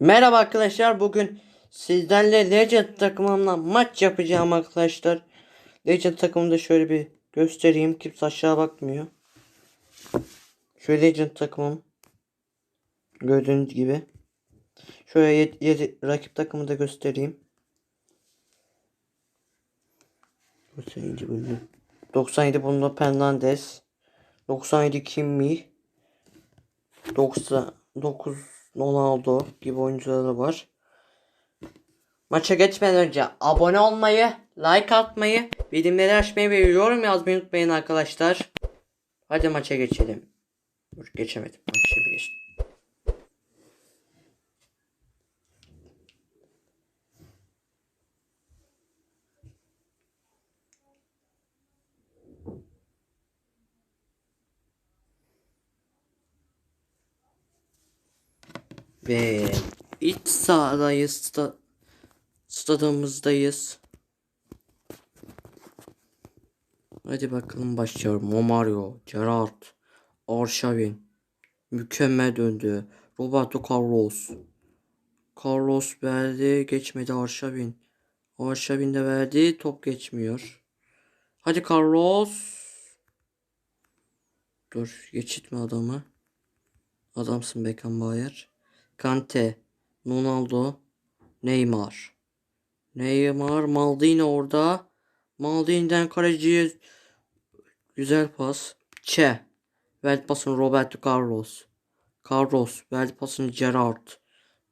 Merhaba arkadaşlar bugün sizlerle Legend takımımla maç yapacağım arkadaşlar. Legend takımında şöyle bir göstereyim kimse aşağı bakmıyor. Şöyle Legend takımım. Gördüğünüz gibi. Şöyle yedi, yedi- rakip takımı da göstereyim. 97 bölüm. 97 bunda Fernandes. 97 Kimmi. 99 Ronaldo gibi oyuncuları var. Maça geçmeden önce abone olmayı, like atmayı, bildirimleri açmayı ve yorum yazmayı unutmayın arkadaşlar. Hadi maça geçelim. Dur geçemedim. Şimdi geçtim. Ve iç sahadayız. Sta stadımızdayız. Hadi bakalım başlıyorum. Romario, Gerrard, Arshavin. Mükemmel döndü. Roberto Carlos. Carlos verdi. Geçmedi Arshavin. Arshavin de verdi. Top geçmiyor. Hadi Carlos. Dur geçitme adamı. Adamsın Beckenbauer. Kante, Ronaldo, Neymar. Neymar, Maldini orada. Maldini'den kaleciye güzel pas. Çe. Verdi pasını Roberto Carlos. Carlos verdi pasını Gerrard.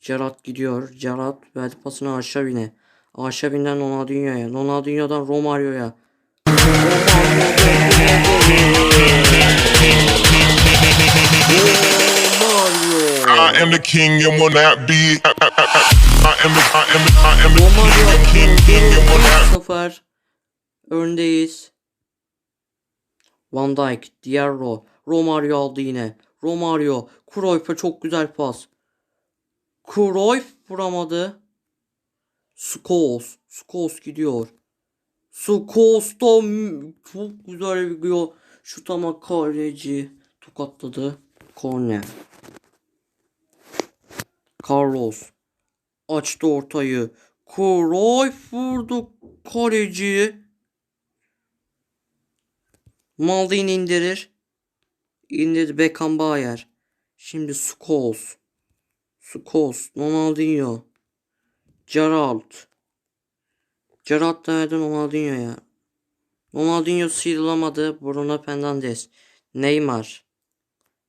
Gerrard gidiyor. Gerrard verdi pasını Aşavin'e. Aşavin'den Ronaldinho'ya. Ronaldinho'dan Romario'ya. Am the king and will not be. I am the, I am the, I am the king, Romario king, king and will not 1-0 öndeyiz. Van Dijk, Diarra, Romario aldı yine. Romario, Cruyff'a çok güzel pas. Cruyff vuramadı. Scholes, Scholes gidiyor. Scholes'ta çok güzel bir gol. Şut ama kaleci tokatladı. Korner. Carlos açtı ortayı. Cruyff vurdu kaleci. Maldini indirir. İndirdi Beckenbauer. Şimdi Scholes. Scholes. Ronaldinho. Gerrard da verdi Ronaldinho'ya. Ronaldinho sıyrılamadı. Bruno Fernandes. Neymar.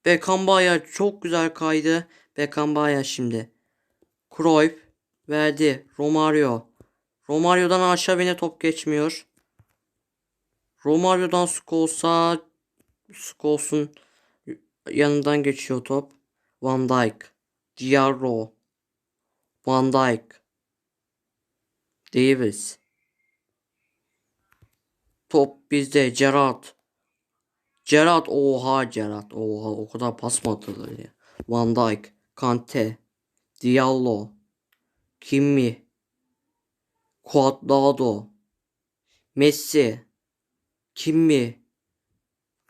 Beckenbauer çok güzel kaydı. Beckenbauer şimdi. Cruyff verdi. Romario. Romario'dan aşağı bine top geçmiyor. Romario'dan Scholes'a Scholes'un yanından geçiyor top. Van Dijk. Diarra. Van Dijk. Davis. Top bizde. Gerrard. Gerrard. Oha Gerrard. Oha o kadar pas mı atılır ya. Van Dijk. Kante. Diallo. Kimmi. Cuadrado. Messi. Kimmi.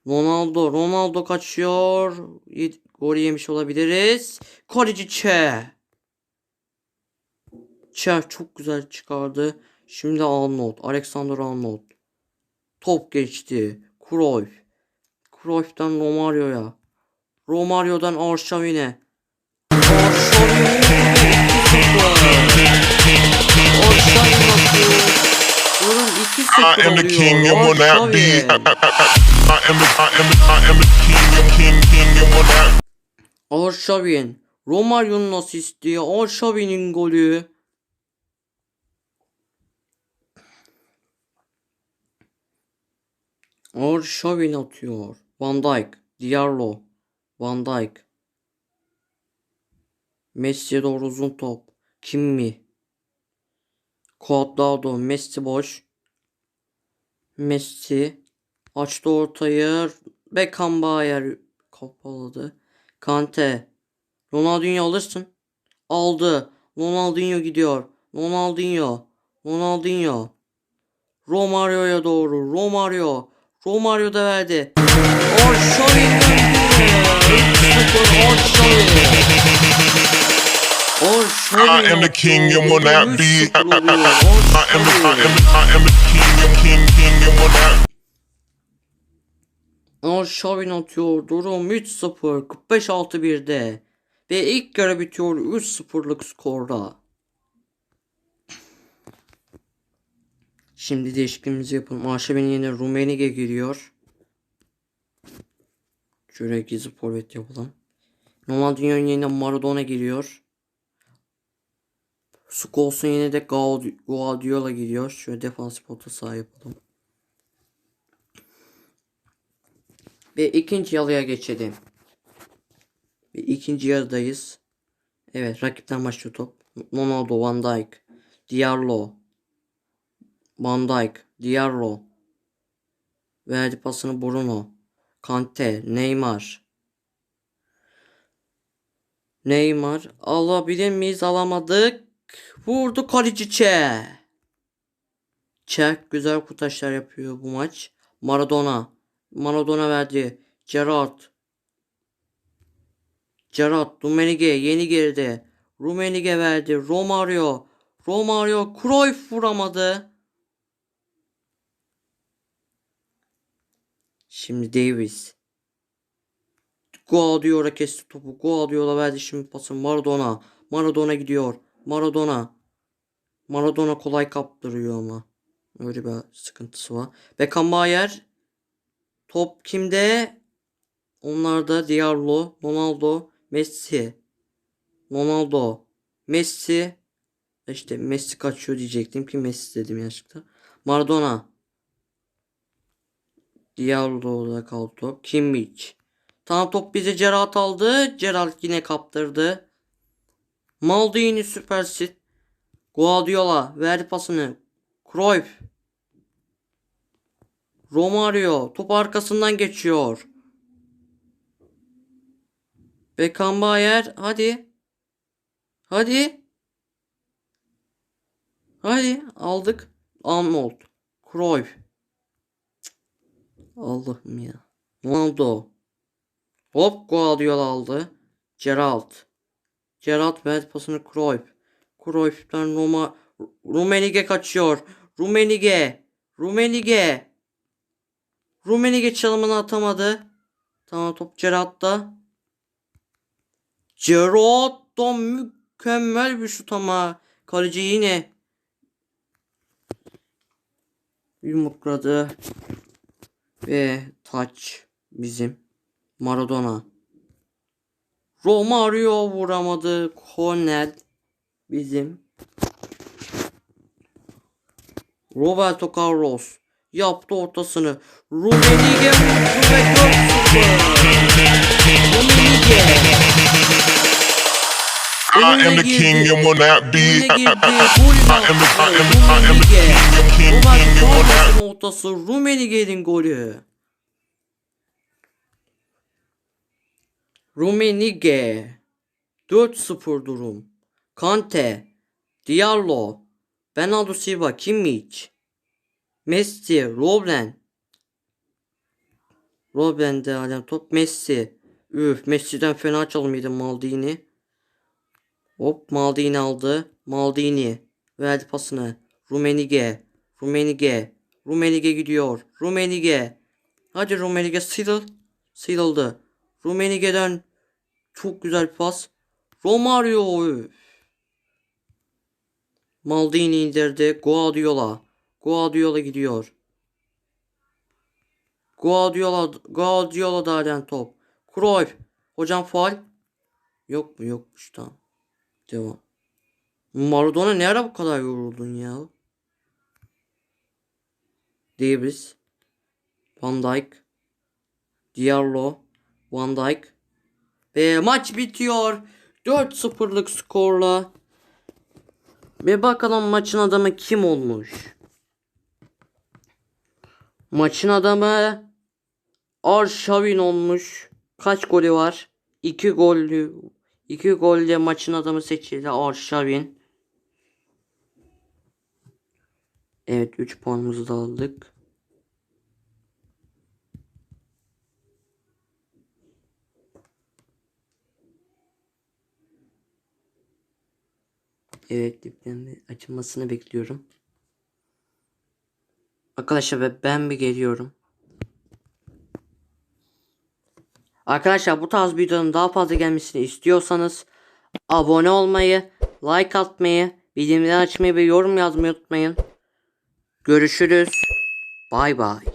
Ronaldo. Ronaldo kaçıyor. Gol yemiş olabiliriz. Kaleci Çe. Çe çok güzel çıkardı. Şimdi Arnold. Alexander Arnold. Top geçti. Cruyff. Cruyff'tan Romario'ya. Romario'dan Arshavin'e. Arshavin 2-0. Arshavin atıyor. Durum 2-0 I am the king and will oluyor. not be. I, Arshavin. am the, I am the, I am the king and king, king and will not. Arshavin. Romario'nun asisti. Arshavin'in golü. Arshavin atıyor. Van Dijk. Diallo. Van Dijk. Messi'ye doğru uzun top. Kimmi. Cuadrado. Messi boş. Messi. Açtı ortayı. Beckenbauer kapaladı. Kante. Ronaldinho alırsın. Aldı. Ronaldinho gidiyor. Ronaldinho. Ronaldinho. Romario'ya doğru. Romario. Romario da verdi. Arshavin döndü. 3-0 Arshavin. Arshavin. I am the king and will not be. I am the, I am. I am the king, and king, king and will not. Arşavin atıyor. Durum 3-0. 45-6-1'de. Ve ilk yarı bitiyor 3-0'lık skorla. Şimdi değişikliğimizi yapalım. Arşavin yine Rumenige giriyor. Şöyle gizli forvet yapalım. Normal dünyanın yine Maradona giriyor. Scholes'un yine de Guardiola giriyor. Şöyle defansif orta saha yapalım. Ve ikinci yarıya geçelim. Ve ikinci yarıdayız. Evet rakipten başlıyor top. Ronaldo, Van Dijk, Diallo, Van Dijk, Diallo. Verdi pasını Bruno. Kante, Neymar. Neymar alabilir miyiz? Alamadık. Vurdu kaleci Çe. Çek güzel kurtaşlar yapıyor bu maç. Maradona. Maradona verdi. Gerrard. Gerrard. Rumenige yeni girdi. Rumenige verdi. Romario. Romario. Cruyff vuramadı. Şimdi Davis. Guardiola kesti topu. Guardiola verdi şimdi pası Maradona. Maradona gidiyor. Maradona. Maradona kolay kaptırıyor ama. Öyle bir sıkıntısı var. Beckenbauer. Top kimde? Onlarda Diallo, Ronaldo, Messi. Ronaldo, Messi. İşte Messi kaçıyor diyecektim ki Messi dedim yanlışlıkla. Maradona. Diallo'da kaldı top. Kimmich. Tamam top bize Gerrard aldı. Gerrard yine kaptırdı. Maldini süpersin. Guardiola verdi pasını. Cruyff. Romario top arkasından geçiyor. Beckenbauer hadi. Hadi. Hadi aldık. Arnold. Cruyff. Allah'ım ya. Ronaldo. Hop Guardiola aldı. Gerald. Gerald verdi pasını Cruyff. Cruyff'tan Roma Rumenige kaçıyor. Rumenige. Rumenige. Rumenige çalımını atamadı. Tamam top Gerard'da. Gerard'da mükemmel bir şut ama kaleci yine yumrukladı. Ve taç bizim Maradona. Romario vuramadı. Cornel bizim. Roberto Carlos yaptı ortasını. Ve 4-0. Rumenige. I am the king and will not be. I am the, I am the, I am the, king, and king, Roberto king and will not. Ortası. Rumenige'nin golü. Rumenige. 4-0 durum. Kante. Diallo. Bernardo Silva. Kimmich. Messi. Robben. Robben de halen top. Messi. Üf. Messi'den fena çalımıydı Maldini. Hop Maldini aldı. Maldini. Verdi pasını. Rumenige. Rumenige. Rumenige gidiyor. Rumenige. Hadi Rumenige sıyrıl. Sıyrıldı. Rumenige'den çok güzel pas. Romario. üf. Maldini indirdi. Guardiola. Guardiola gidiyor. Guardiola, Guardiola da halen top. Cruyff. Hocam faal. Yok mu? Yokmuş tamam. Devam. Maradona ne ara bu kadar yoruldun ya? Davis. Van Dijk. Diallo. Van Dijk. Ve maç bitiyor. 4-0'lık skorla. Ve bakalım maçın adamı kim olmuş? Maçın adamı Arşavin olmuş. Kaç golü var? 2 gollü. 2 golle maçın adamı seçildi Arşavin. Evet 3 puanımızı da aldık. Evet diplerin açılmasını bekliyorum. Arkadaşlar ben bir geliyorum. Arkadaşlar bu tarz videoların daha fazla gelmesini istiyorsanız abone olmayı, like atmayı, bildirimleri açmayı ve yorum yazmayı unutmayın. Görüşürüz. Bay bay.